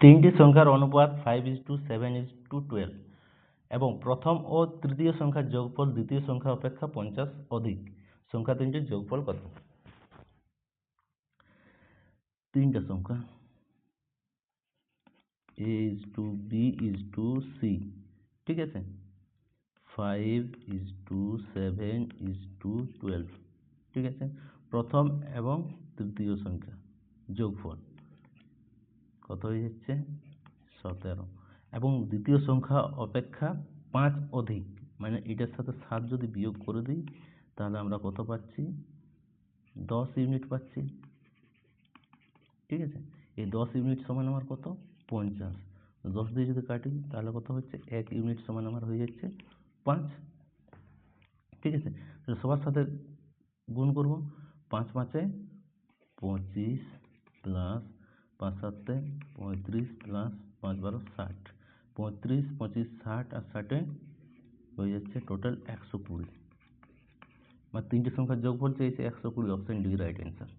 তিনটি সংখ্যার অনুপাত five is to seven is to twelve এবং প্রথম ও তৃতীয় সংখ্যার যোগফল দ্বিতীয় সংখ্যা অপেক্ষা পঞ্চাশ অধিক সংখ্যা তিনটির যোগফল কত তিনটা সংখ্যা A is to B is to C ঠিক আছে five is to seven is to twelve ঠিক আছে প্রথম এবং তৃতীয় সংখ্যা যোগফল কত হয়ে যাচ্ছে? সতেরো। এবং দ্বিতীয় সংখ্যা অপেক্ষা পাঁচ অধিক। মানে এটার সাথে সাত যদি বিয়োগ করে দিই, তাহলে আমরা কত পাচ্ছি? দশ ইউনিট পাচ্ছি। ঠিক আছে? এই দশ ইউনিট সমান আমার কত? পঞ্চাশ। দশ দিয়ে যদি কাটি, তাহলে কত হচ্ছে? এক ইউনিট সমান আমার হয়ে যাচ্ছে পাঁচ। ঠিক আছে? সবার সাথে গুণ করব। পাঁচ পাঁচে পঁচিশ প্লাস পাঁচ সাতে পঁয়ত্রিশ প্লাস পাঁচ বারো, ষাট। পঁয়ত্রিশ, পঁচিশ, ষাট আর ষাটে হয়ে যাচ্ছে টোটাল একশো কুড়ি। বা তিনটে সংখ্যার যোগফল চেয়েছে একশো কুড়ি অপশান ডি রাইট অ্যান্সার